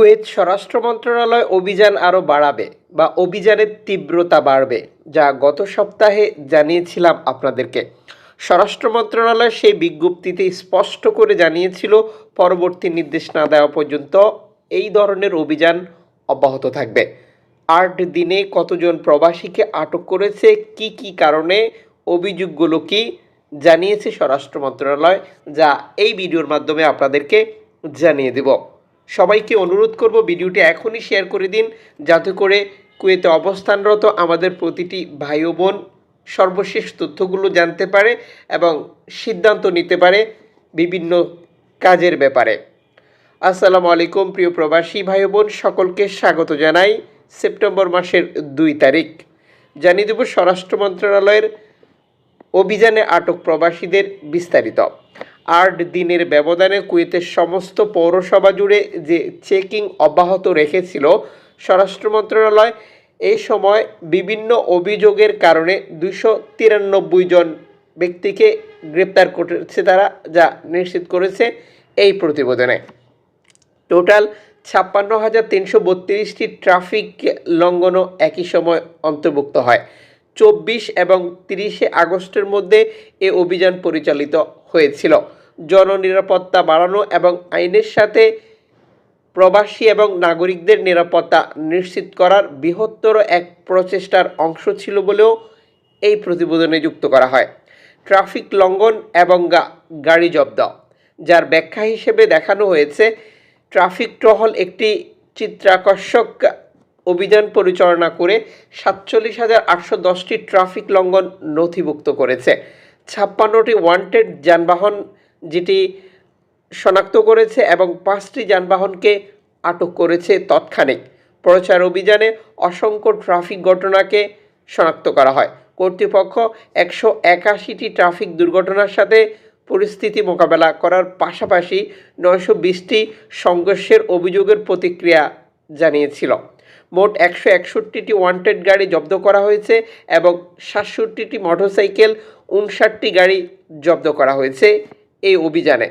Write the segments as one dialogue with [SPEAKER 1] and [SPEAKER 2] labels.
[SPEAKER 1] Kuwait স্বরাষ্ট্র মন্ত্রণালয় অভিযান আরও বাড়াবে বা অভিযানের তীব্রতা বাড়বে, যা গত সপ্তাহে জানিয়েছিলাম আপনাদেরকে। স্বরাষ্ট্র মন্ত্রণালয় সেই বিজ্ঞপ্তিতে স্পষ্ট করে জানিয়েছিল, পরবর্তী নির্দেশ না দেওয়া পর্যন্ত এই ধরনের অভিযান অব্যাহত থাকবে। আট দিনে কতজন প্রবাসীকে আটক করেছে, কি কি কারণে, অভিযোগগুলো কি জানিয়েছে স্বরাষ্ট্র মন্ত্রণালয়, যা এই ভিডিওর মাধ্যমে আপনাদেরকে জানিয়ে দেব। সবাইকে অনুরোধ করব ভিডিওটি এখনই শেয়ার করে দিন, যাতে করে কুয়েতে অবস্থানরত আমাদের প্রতিটি ভাই বোন সর্বশেষ তথ্যগুলো জানতে পারে এবং সিদ্ধান্ত নিতে পারে বিভিন্ন কাজের ব্যাপারে। আসসালামু আলাইকুম, প্রিয় প্রবাসী ভাই বোন সকলকে স্বাগত জানাই সেপ্টেম্বর মাসের দুই তারিখ। জানিয়ে দেব স্বরাষ্ট্র মন্ত্রণালয়ের অভিযানে আটক প্রবাসীদের বিস্তারিত। আট দিনের ব্যবধানে কুয়েতের সমস্ত পৌরসভা জুড়ে যে চেকিং অব্যাহত রেখেছিল স্বরাষ্ট্র মন্ত্রণালয় এই সময় বিভিন্ন অভিযোগের কারণে দুশো তিরানব্বই জন ব্যক্তিকে গ্রেপ্তার করেছে তারা, যা নিশ্চিত করেছে এই প্রতিবেদনে। টোটাল ছাপ্পান্ন হাজার তিনশো বত্রিশটি ট্রাফিক লঙ্ঘনও একই সময় অন্তর্ভুক্ত হয়। চব্বিশ এবং তিরিশে আগস্টের মধ্যে এ অভিযান পরিচালিত হয়েছিল। জননিরাপত্তা বাড়ানো এবং আইনের সাথে প্রবাসী এবং নাগরিকদের নিরাপত্তা নিশ্চিত করার বৃহত্তর এক প্রচেষ্টার অংশ ছিল বলেও এই প্রতিবেদনে যুক্ত করা হয়। ট্রাফিক লঙ্ঘন এবং গাড়ি জব্দ, যার ব্যাখ্যা হিসেবে দেখানো হয়েছে, ট্রাফিক টহল একটি চিত্রাকর্ষক অভিযান পরিচালনা করে সাতচল্লিশ হাজার আটশো দশটি ট্রাফিক লঙ্ঘন নথিভুক্ত করেছে। ছাপ্পান্নটি ওয়ান্টেড যানবাহন যেটি শনাক্ত করেছে এবং পাঁচটি যানবাহনকে আটক করেছে তৎক্ষণিক। প্রচার অভিযানে অসংখ্য ট্রাফিক ঘটনাকে শনাক্ত করা হয়। কর্তৃপক্ষ একশো একাশিটি ট্রাফিক দুর্ঘটনার সাথে পরিস্থিতি মোকাবেলা করার পাশাপাশি নয়শো বিশটি সংঘর্ষের অভিযোগের প্রতিক্রিয়া জানিয়েছিল। মোট একশো একষট্টিটি ওয়ান্টেড গাড়ি জব্দ করা হয়েছে এবং সাতষট্টিটি মোটরসাইকেল, উনষাটটি গাড়ি জব্দ করা হয়েছে। এই অভিযানে।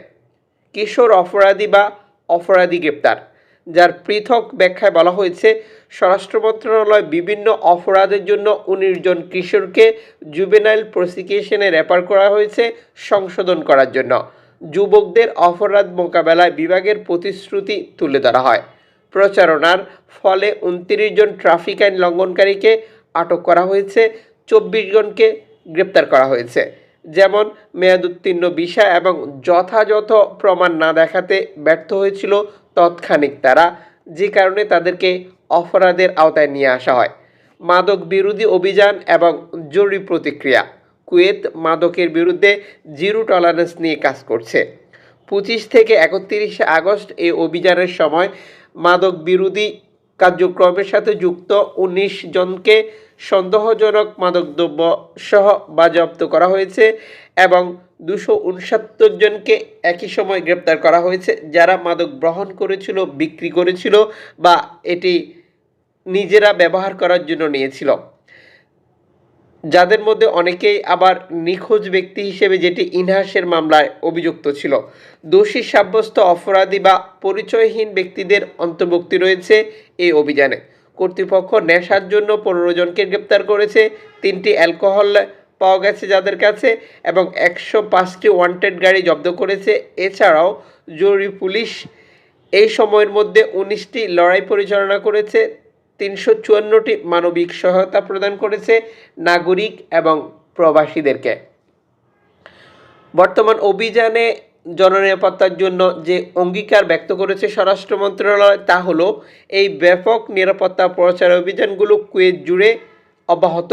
[SPEAKER 1] কিশোর অপরাধী বা অপরাধী গ্রেপ্তার, যার পৃথক ব্যাখ্যায় বলা হয়েছে, স্বরাষ্ট্র মন্ত্রণালয় বিভিন্ন অপরাধের জন্য উনিশ জন কিশোরকে জুবেনাইল প্রসিকিউশনে রেফার করা হয়েছে সংশোধন করার জন্য। যুবকদের অপরাধ মোকাবেলায় বিভাগের প্রতিশ্রুতি তুলে ধরা হয়। প্রচারণার ফলে উনত্রিশ জন ট্রাফিক আইন লঙ্ঘনকারীকে আটক করা হয়েছে, চব্বিশ জনকে গ্রেপ্তার করা হয়েছে। যেমন মেয়াদোত্তীর্ণ বিষা এবং যথাযথ প্রমাণ না দেখাতে ব্যর্থ হয়েছিল তৎক্ষণিক তারা, যে কারণে তাদেরকে অপরাধের আওতায় নিয়ে আসা হয়। মাদক বিরোধী অভিযান এবং জরুরি প্রতিক্রিয়া। কুয়েত মাদকের বিরুদ্ধে জিরো টলারেন্স নিয়ে কাজ করছে। পঁচিশ থেকে একত্রিশে আগস্ট এই অভিযানের সময় মাদক বিরোধী কার্যক্রমের সাথে যুক্ত উনিশ জনকে সন্দেহজনক মাদকদ্রব্য সহ বাজেয়াপ্ত করা হয়েছে এবং দুশো উনসত্তর জনকে একই সময় গ্রেপ্তার করা হয়েছে যারা মাদক গ্রহণ করেছিল, বিক্রি করেছিল বা এটি নিজেরা ব্যবহার করার জন্য নিয়েছিল। যাদের মধ্যে অনেকেই আবার নিখোঁজ ব্যক্তি হিসেবে যেটি ইনহাসের মামলায় অভিযুক্ত ছিল। দোষী সাব্যস্ত অপরাধী বা পরিচয়হীন ব্যক্তিদের অন্তর্ভুক্তি রয়েছে এই অভিযানে। কর্তৃপক্ষ নেশার জন্য পনেরো জনকে গ্রেপ্তার করেছে, তিনটি অ্যালকোহল পাওয়া গেছে যাদের কাছে, এবং একশো পাঁচটি ওয়ান্টেড গাড়ি জব্দ করেছে। এছাড়াও জরুরি পুলিশ এই সময়ের মধ্যে উনিশটি লড়াই পরিচালনা করেছে, তিনশো চুয়ান্নটি মানবিক সহায়তা প্রদান করেছে নাগরিক এবং প্রবাসীদেরকে। বর্তমান অভিযানে জননিরাপত্তার জন্য যে অঙ্গীকার ব্যক্ত করেছে স্বরাষ্ট্র মন্ত্রণালয় তা হলো এই ব্যাপক নিরাপত্তা প্রচার অভিযানগুলো কুয়েত জুড়ে অব্যাহত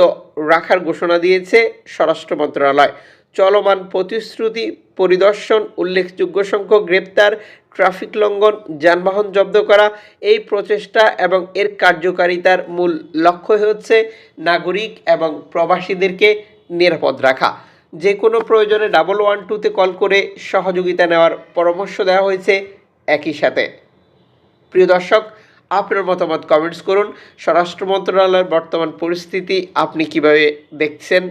[SPEAKER 1] রাখার ঘোষণা দিয়েছে স্বরাষ্ট্র মন্ত্রণালয়। চলমান প্রতিশ্রুতি পরিদর্শন, উল্লেখযোগ্য সংখ্যক গ্রেপ্তার, ট্রাফিক লঙ্ঘন, যানবাহন জব্দ করা, এই প্রচেষ্টা এবং এর কার্যকারিতার মূল লক্ষ্য হচ্ছে নাগরিক এবং প্রবাসীদেরকে নিরাপদ রাখা। যে কোনো প্রয়োজনে ডাবল ওয়ান টুতে কল করে সহযোগিতা নেওয়ার পরামর্শ দেওয়া হয়েছে একই সাথে। প্রিয় দর্শক, আপনার মতামত কমেন্টস করুন। স্বরাষ্ট্র মন্ত্রণালয়ের বর্তমান পরিস্থিতি আপনি কীভাবে দেখছেন